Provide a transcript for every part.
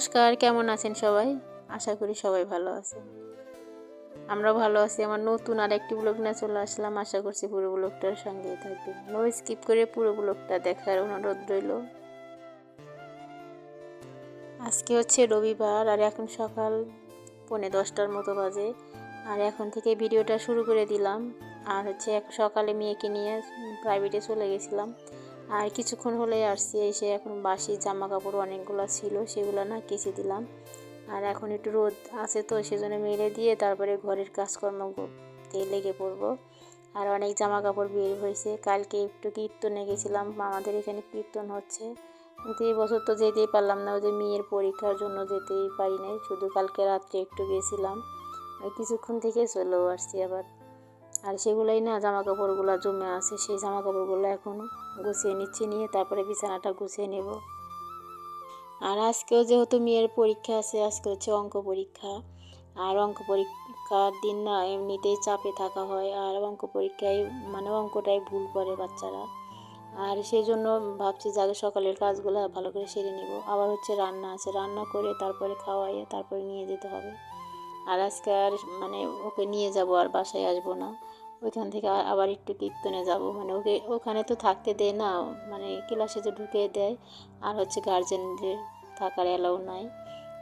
নমস্কার, কেমন আছেন সবাই? আশা করি সবাই ভালো আছেন। আমরা ভালো আছি। আমার নতুন আর একটি ব্লগ নিয়ে চলে আসলাম। আশা করছি পুরো ব্লগটার সঙ্গেই থাকবেন। নো স্কিপ করে পুরো ব্লগটা দেখার অনুরোধ রইল। আজকে হচ্ছে রবিবার, আর এখন সকাল পৌনে দশটার মতো বাজে। আর এখন থেকে ভিডিওটা শুরু করে দিলাম। আর হচ্ছে এক সকালে মেয়েকে নিয়ে প্রাইভেটে চলে গেছিলাম। আর কিছুক্ষণ হলে আসছি, এসে এখন বাসি জামা কাপড় অনেকগুলো ছিল, সেগুলো না কেচে দিলাম। আর এখন একটু রোদ আছে তো, সেজন্য মেলে দিয়ে তারপরে ঘরের কাজকর্ম করতে লেগে পড়ব। আর অনেক জামা কাপড় বের হয়েছে, কালকে একটু কীর্তনে গেছিলাম, আমাদের এখানে কীর্তন হচ্ছে। কিন্তু এই বছর তো যেতেই পারলাম না যে মেয়ের পরীক্ষার জন্য যেতেই পারি নাই, শুধু কালকে রাত্রে একটু গেছিলাম। কিছুক্ষণ থেকে চলেও আসছি আবার। আর সেগুলোই না জামা কাপড়গুলো জমে আছে, সেই জামা কাপড়গুলো এখন গুছিয়ে নিচ্ছি, নিয়ে তারপরে বিছানাটা গুছিয়ে নেব। আর আজকেও যেহেতু মেয়ের পরীক্ষা আছে, আজকে হচ্ছে অঙ্ক পরীক্ষা। আর অঙ্ক পরীক্ষার দিন না এমনিতেই চাপে থাকা হয়, আর অঙ্ক পরীক্ষায় মানে অঙ্কটাই ভুল করে বাচ্চারা। আর সেই জন্য ভাবছি যে আগে সকালের কাজগুলো ভালো করে সেরে নেব। আবার হচ্ছে রান্না আছে, রান্না করে তারপরে খাওয়াইয়ে তারপরে নিয়ে যেতে হবে। আর আজকে আর মানে ওকে নিয়ে যাব, আর বাসায় আসব না। ওইখান থেকে আবার একটু কীর্তনে যাব। মানে ওকে, ওখানে তো থাকতে দেয় না মানে ক্লাসে যে ঢুকে দেয়, আর হচ্ছে গার্জেনদের থাকার অ্যালাউ নাই।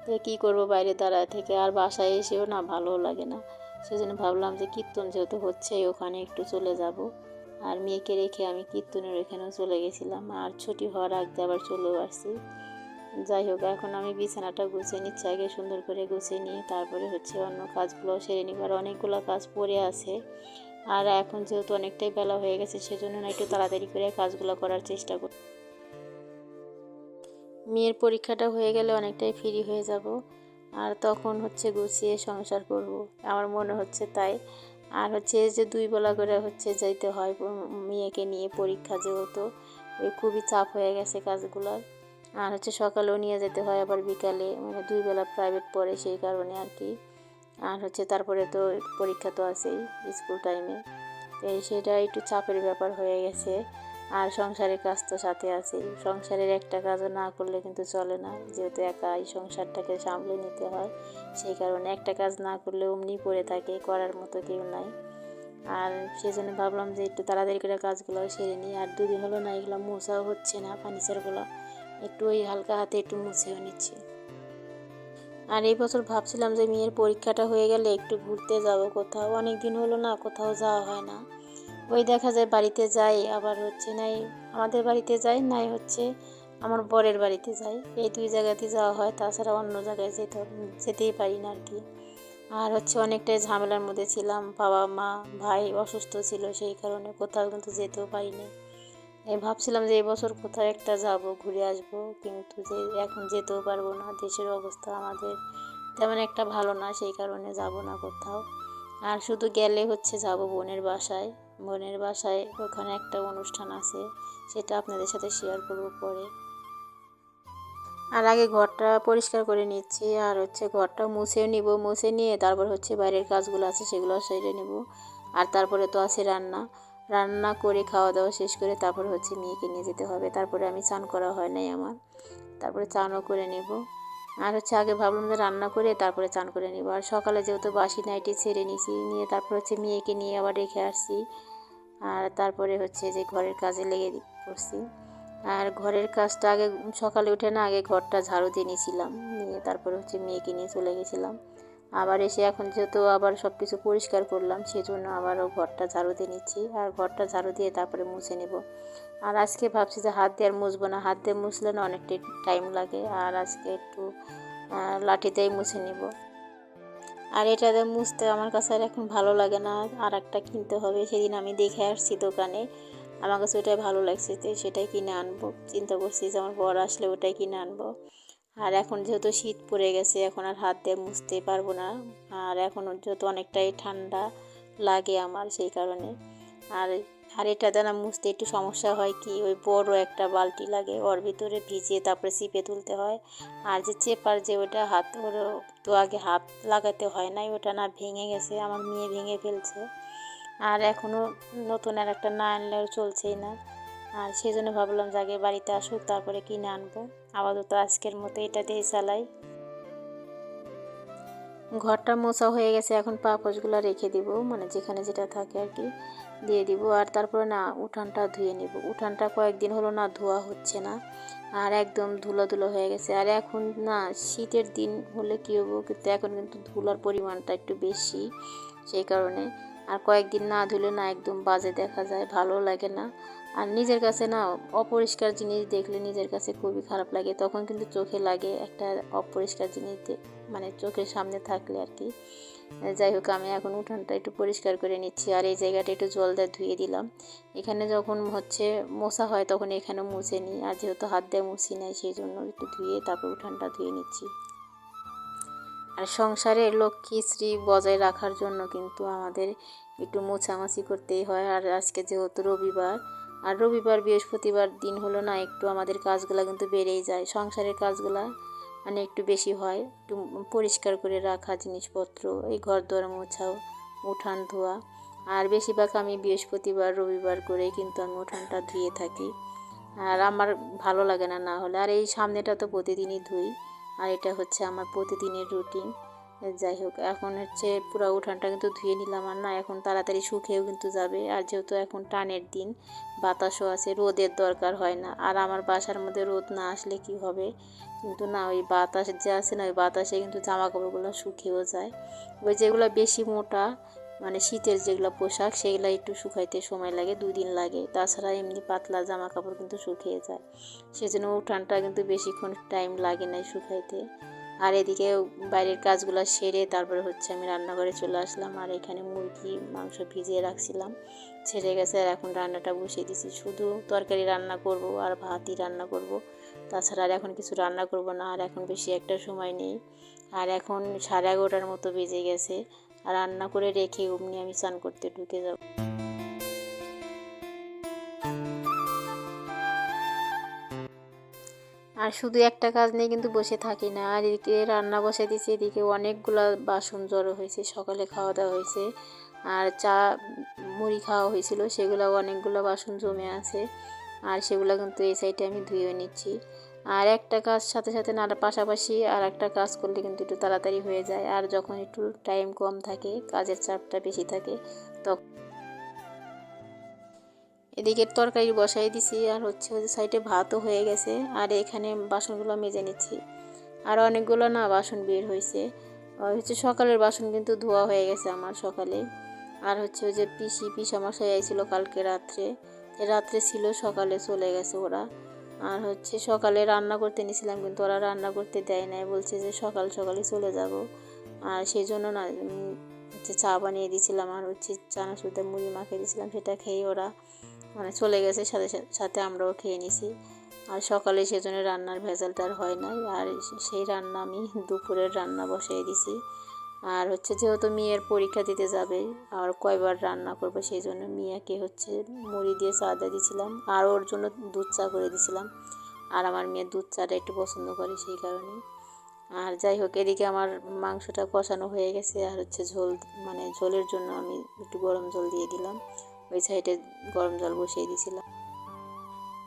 তো কী করব বাইরে দাঁড়ায় থেকে, আর বাসায় এসেও না ভালো লাগে না। সেজন্য ভাবলাম যে কীর্তন যেহেতু হচ্ছে ওখানে একটু চলে যাব। আর মেয়েকে রেখে আমি কীর্তনের ওইখানেও চলে গেছিলাম। আর ছুটি হওয়ার আগে আবার চলেও আসছি। যাই হোক, এখন আমি বিছানাটা গুছিয়ে নিচ্ছি, আগে সুন্দর করে গুছিয়ে নিয়ে তারপরে হচ্ছে অন্য কাজগুলো সেরে নিবার অনেকগুলো কাজ পড়ে আছে। আর এখন যেহেতু অনেকটাই বেলা হয়ে গেছে, সেজন্য না একটু তাড়াতাড়ি করে কাজগুলো করার চেষ্টা করি। মেয়ের পরীক্ষাটা হয়ে গেলে অনেকটাই ফ্রি হয়ে যাব। আর তখন হচ্ছে গুছিয়ে সংসার করব। আমার মনে হচ্ছে তাই। আর হচ্ছে যে দুই বেলা করে হচ্ছে যাইতে হয় মেয়েকে নিয়ে পরীক্ষা যেহেতু ওই খুবই চাপ হয়ে গেছে কাজগুলোর। আর হচ্ছে সকালেও নিয়ে যেতে হয়, আবার বিকালে মানে দুই বেলা প্রাইভেট পড়ে সেই কারণে আর কি। আর হচ্ছে তারপরে তো পরীক্ষা তো আছেই স্কুল টাইমে এই সেটা একটু চাপের ব্যাপার হয়ে গেছে। আর সংসারের কাজ তো সাথে আছেই। সংসারের একটা কাজও না করলে কিন্তু চলে না। যেহেতু একা এই সংসারটাকে সামলে নিতে হয়, সেই কারণে একটা কাজ না করলে অমনি পড়ে থাকে, করার মতো কেউ নাই। আর সেই জন্য ভাবলাম যে একটু তাড়াতাড়ি করে কাজগুলো সেরে নিই। আর দুদিন হলো না, এগুলো মোছাও হচ্ছে না ফার্নিচারগুলো একটু ওই হালকা হাতে একটু মুছেও নিচ্ছি। আর এই বছর ভাবছিলাম যে মেয়ের পরীক্ষাটা হয়ে গেলে একটু ঘুরতে যাব কোথাও। অনেক দিন হলো না, কোথাও যাওয়া হয় না। ওই দেখা যায় বাড়িতে যাই, আবার হচ্ছে নাই আমাদের বাড়িতে যাই, নাই হচ্ছে আমার বরের বাড়িতে যাই। এই দুই জায়গাতে যাওয়া হয়, তাছাড়া অন্য জায়গায় যেতে যেতেই পারি না আর কি। আর হচ্ছে অনেকটাই ঝামেলার মধ্যে ছিলাম বাবা মা ভাই অসুস্থ ছিল সেই কারণে কোথাও কিন্তু যেতেও পারিনি। ভাবছিলাম যে এবছর কোথাও একটা যাব, ঘুরে আসব, কিন্তু যে এখন যেতেও পারব না, দেশের অবস্থা আমাদের তেমন একটা ভালো না, সেই কারণে যাব না কোথাও। আর শুধু গেলে হচ্ছে যাব বোনের বাসায়। বোনের বাসায় ওখানে একটা অনুষ্ঠান আছে, সেটা আপনাদের সাথে শেয়ার করব পরে। আর আগে ঘরটা পরিষ্কার করে নিচ্ছি, আর হচ্ছে ঘরটা মুছে নিব, মুছে নিয়ে তারপর হচ্ছে বাইরের কাজগুলো আছে, সেগুলো সেরে নেব। আর তারপরে তো আছে রান্না। রান্না করে খাওয়া দাওয়া শেষ করে তারপর হচ্ছে মেয়েকে নিয়ে যেতে হবে। তারপরে আমি চান করা হয় নাই আমার। তারপরে চানও করে নেব। আর হচ্ছে আগে ভাবলাম যে রান্না করে তারপরে চান করে নেব। আর সকালে যেহেতু বাসি নাইটি ছেড়ে নিয়েছি নিয়ে তারপর হচ্ছে মেয়েকে নিয়ে আবার রেখে আসছি। আর তারপরে হচ্ছে যে ঘরের কাজে লেগে পড়ছি। আর ঘরের কাজটা আগে সকালে উঠে না, আগে ঘরটা ঝাড়ু দিয়ে নিয়েছিলাম নিয়ে তারপরে হচ্ছে মেয়েকে নিয়ে চলে গেছিলাম। আবার এসে এখন যেহেতু আবার সব কিছু পরিষ্কার করলাম, সেজন্য আবারও ঘরটা ঝাড়ু দিয়ে নিচ্ছি। আর ঘরটা ঝাড়ু দিয়ে তারপরে মুছে নেব। আর আজকে ভাবছি যে হাত দিয়ে আর মুছবো না। হাত দিয়ে মুছলে না অনেকটাই টাইম লাগে। আর আজকে একটু লাঠিতেই মুছে নেব। আর এটা মুছতে আমার কাছে আর এখন ভালো লাগে না। আর একটা কিনতে হবে। সেদিন আমি দেখে আসছি দোকানে। আমার কাছে ওটাই ভালো লাগছে তো সেটাই কিনে আনব। চিন্তা করছি যে আমার বর আসলে ওটাই কিনে আনব। আর এখন যেহেতু শীত পড়ে গেছে, এখন আর হাত দিয়ে মুছতে পারব না। আর এখন যেহেতু অনেকটাই ঠান্ডা লাগে আমার সেই কারণে। আর আর এটা দ্বারা মুছতে একটু সমস্যা হয় কি, ওই বড় একটা বালতি লাগে, ওর ভিতরে ভিজিয়ে তারপরে চিপে তুলতে হয়। আর যে চেপার যে ওটা হাত, ওর তো আগে হাত লাগাতে হয় নাই, ওটা না ভেঙে গেছে, আমার মেয়ে ভেঙে ফেলছে। আর এখনও নতুন আর একটা না আনলেও চলছেই না। আর সেই জন্য ভাবলাম যে আগে বাড়িতে আসুক, তারপরে কিনে আনব। আপাতত আজকের মতো এটা দিয়ে চালাই। ঘরটা মোছা হয়ে গেছে, এখন পাপোশগুলো রেখে দিব মানে যেখানে যেটা থাকে আর কি, দিয়ে দিব। আর তারপরে না, উঠানটা ধুয়ে নিব। উঠানটা কয়েকদিন হলো না ধোয়া হচ্ছে না, আর একদম ধুলো ধুলো হয়ে গেছে। আর এখন না, শীতের দিন হলে কী হব, কিন্তু এখন কিন্তু ধুলার পরিমাণটা একটু বেশি, সেই কারণে আর কয়েকদিন না ধুলে না একদম বাজে দেখা যায়, ভালো লাগে না। আর নিজের কাছে না অপরিষ্কার জিনিস দেখলে নিজের কাছে খুবই খারাপ লাগে, তখন কিন্তু চোখে লাগে একটা অপরিষ্কার জিনিস মানে চোখের সামনে থাকলে আর কি। যাই হোক, আমি এখন উঠানটা একটু পরিষ্কার করে নিচ্ছি আর এই জায়গাটা একটু জল দিয়ে ধুয়ে দিলাম। এখানে যখন হচ্ছে মোছা হয় তখন এখানে মুছে নিই, আর যেহেতু হাত দিয়ে মুছি নাই, সেই জন্য একটু ধুয়ে তারপর উঠানটা ধুয়ে নিচ্ছি। আর সংসারে লক্ষ্মী শ্রী বজায় রাখার জন্য কিন্তু আমাদের একটু মোছামাছি করতেই হয়। আর আজকে যেহেতু রবিবার, আর রবিবার বৃহস্পতিবার দিন হলো না, একটু আমাদের কাজগুলো কিন্তু বেড়েই যায়। সংসারের কাজগুলা মানে একটু বেশি হয়। একটু পরিষ্কার করে রাখা, জিনিসপত্র, এই ঘর দোয়ার মোছাও, উঠান ধোয়া। আর বেশিরভাগ আমি বৃহস্পতিবার, রবিবার করে কিন্তু আমি উঠানটা ধুয়ে থাকি। আর আমার ভালো লাগে না না হলে। আর এই সামনেটা তো প্রতিদিনই ধুই। আর এটা হচ্ছে আমার প্রতিদিনের রুটিন। যাই হোক, এখন হচ্ছে পুরো উঠানটা কিন্তু ধুয়ে নিলাম আর না, এখন তাড়াতাড়ি শুকিয়েও কিন্তু যাবে। আর যেহেতু এখন টানের দিন, বাতাসও আছে, রোদের দরকার হয় না। আর আমার বাসার মধ্যে রোদ না আসলে কি হবে? কিন্তু না, ওই বাতাস যে আছে না, ওই বাতাসে কিন্তু জামা কাপড়গুলো শুকিয়েও যায়। ওই যেগুলো বেশি মোটা মানে শীতের যেগুলো পোশাক, সেগুলো একটু শুকাইতে সময় লাগে দুই দিন লাগে। তাছাড়া এমনি পাতলা জামা কাপড় কিন্তু শুকিয়ে যায়। সেজন্য উঠানটা কিন্তু বেশিক্ষণ টাইম লাগে না শুকাইতে। আর এদিকে বাইরের কাজগুলো সেরে তারপরে হচ্ছে আমি রান্নাঘরে চলে আসলাম। আর এখানে মুরগি, মাংস ভিজিয়ে রাখছিলাম। ছেড়ে গেছে আর এখন রান্নাটা বসিয়ে দিছি। শুধু তরকারি রান্না করব আর ভাতই রান্না করব। তাছাড়া আর এখন কিছু রান্না করব না। আর এখন বেশি একটা সময় নেই। আর এখন সাড়ে এগারোটার মতো বেজে গেছে। রান্না করে রেখে অমনি আমি স্নান করতে ঢুকে যাব। আর শুধু একটা কাজ নিয়ে কিন্তু বসে থাকি না, আর এদিকে রান্না বসে দিয়েছি, এদিকে অনেকগুলো বাসন জড়ো হয়েছে, সকালে খাওয়া দাওয়া হয়েছে, আর চা, মুড়ি খাওয়া হয়েছিল সেগুলো অনেকগুলো বাসন জমে আছে, আর সেগুলো কিন্তু এই সাইডে আমি ধুয়ে নিচ্ছি। আর একটা কাজ সাথে সাথে না পাশাপাশি আর একটা কাজ করলে কিন্তু একটু তাড়াতাড়ি হয়ে যায়। আর যখন একটু টাইম কম থাকে, কাজের চাপটা বেশি থাকে তখন এদিকে তরকারি বসাই দিছি। আর হচ্ছে সাইডে ভাতও হয়ে গেছে। আর এখানে বাসনগুলো মেজে নিচ্ছি। আর অনেকগুলো না বাসন বের হয়েছে। হচ্ছে সকালের বাসন কিন্তু ধোয়া হয়ে গেছে আমার সকালে। আর হচ্ছে ওই যে পিসি পিসামশাই আইছিল কালকে রাত্রে। রাত্রে ছিল, সকালে চলে গেছে ওরা। আর হচ্ছে সকালে রান্না করতে নিয়েছিলাম কিন্তু ওরা রান্না করতে দেয় নাই। বলছে যে সকাল সকালে চলে যাব। আর সেই জন্য না হচ্ছে চা বানিয়ে দিয়েছিলাম আর হচ্ছে চানাচুরতে মুড়ি মাখিয়ে দিয়েছিলাম, সেটা খেয়ে ওরা মানে চলে গেছে। সাথে সাথে- সাথে আমরাও খেয়ে নিছি আর সকালে সেজন্য রান্নার ভেজালটা আর হয় নাই। আর সেই রান্না আমি দুপুরের রান্না বসিয়ে দিছি আর হচ্ছে যেহেতু মেয়ের পরীক্ষা দিতে যাবে, আর কয়বার রান্না করব সেই জন্য মিয়াকে হচ্ছে মুড়ি দিয়ে চা দিয়ে দিয়েছিলাম আর ওর জন্য দুধ চা করে দিয়েছিলাম আর আমার মেয়ে দুধ চাটা একটু পছন্দ করে সেই কারণে। আর যাই হোক, এদিকে আমার মাংসটা কষানো হয়ে গেছে, আর হচ্ছে ঝোল মানে ঝোলের জন্য আমি একটু গরম জল দিয়ে দিলাম। ওই সাইডে গরম জল বসিয়ে দিয়েছিলাম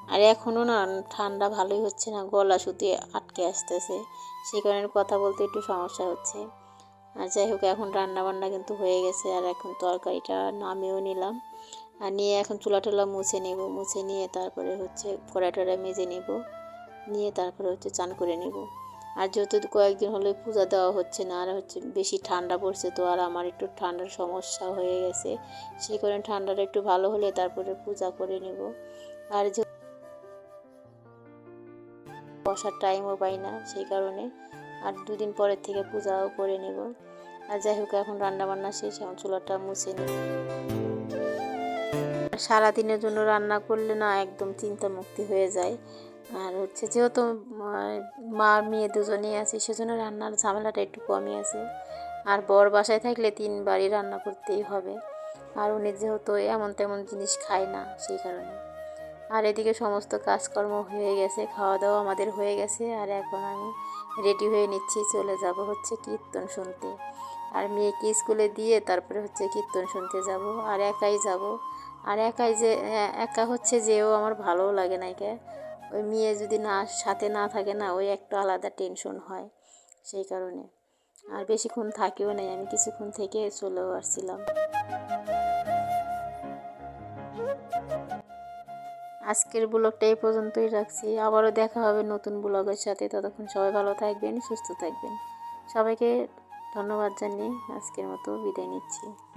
আর এখনও না ঠান্ডা ভালোই হচ্ছে না, গলা শুধু আটকে আসতেছে। সেই কারণে কথা বলতে একটু সমস্যা হচ্ছে। আর যাই হোক, এখন রান্না বান্না কিন্তু হয়ে গেছে, আর এখন তরকারিটা নামিয়েও নিলাম। আর নিয়ে এখন চুলা টুলা মুছে নেব, মুছে নিয়ে তারপরে হচ্ছে কড়াই টড়াই মেজে নেব, নিয়ে তারপরে হচ্ছে চান করে নেব। আর যেহেতু কয়েকদিন হলে পূজা দেওয়া হচ্ছে না, আর হচ্ছে বেশি ঠান্ডা পড়ছে, তো আর আমার একটু ঠান্ডার সমস্যা হয়ে গেছে। সেই কারণে ঠান্ডাটা একটু ভালো হলে তারপরে পূজা করে নেব। আর যে বসার টাইমও পাই না, সেই কারণে আর দুদিন পরের থেকে পূজাও করে নেব। আর যাই হোক, এখন রান্না বান্না শেষ, এখন চুলাটা মুছে নেব। সারাদিনের জন্য রান্না করলে না একদম চিন্তা মুক্তি হয়ে যায়। আর হচ্ছে যেহেতু মা- মা মেয়ে দুজনেই আছে, সেজন্য রান্নার ঝামেলাটা একটু কমই আছে। আর বর বাসায় থাকলে তিনবারই রান্না করতেই হবে। আর উনি যেহেতু এমন তেমন জিনিস খায় না, সেই কারণে। আর এদিকে সমস্ত কাজকর্ম হয়ে গেছে খাওয়া দাওয়া আমাদের হয়ে গেছে। আর এখন আমি রেডি হয়ে নিচ্ছি, চলে যাব হচ্ছে কীর্তন শুনতে। আর মেয়েকে স্কুলে দিয়ে তারপরে হচ্ছে কীর্তন শুনতে যাব, আর একাই যাব। আর একাই যে একা হচ্ছে যেও আমার ভালোও লাগে না একে। ওই মেয়ে যদি না, সাথে না থাকে না, ওই একটা আলাদা টেনশন হয় সেই কারণে। আর বেশিক্ষণ থাকিও নাই, আমি কিছুক্ষণ থেকে চলেও আসছিলাম। আজকের ব্লগটা এই পর্যন্তই রাখছি। আবারও দেখা হবে নতুন ব্লগের সাথে। ততক্ষণ সবাই ভালো থাকবেন, সুস্থ থাকবেন। সবাইকে ধন্যবাদ জানিয়ে আজকের মতো বিদায় নিচ্ছি।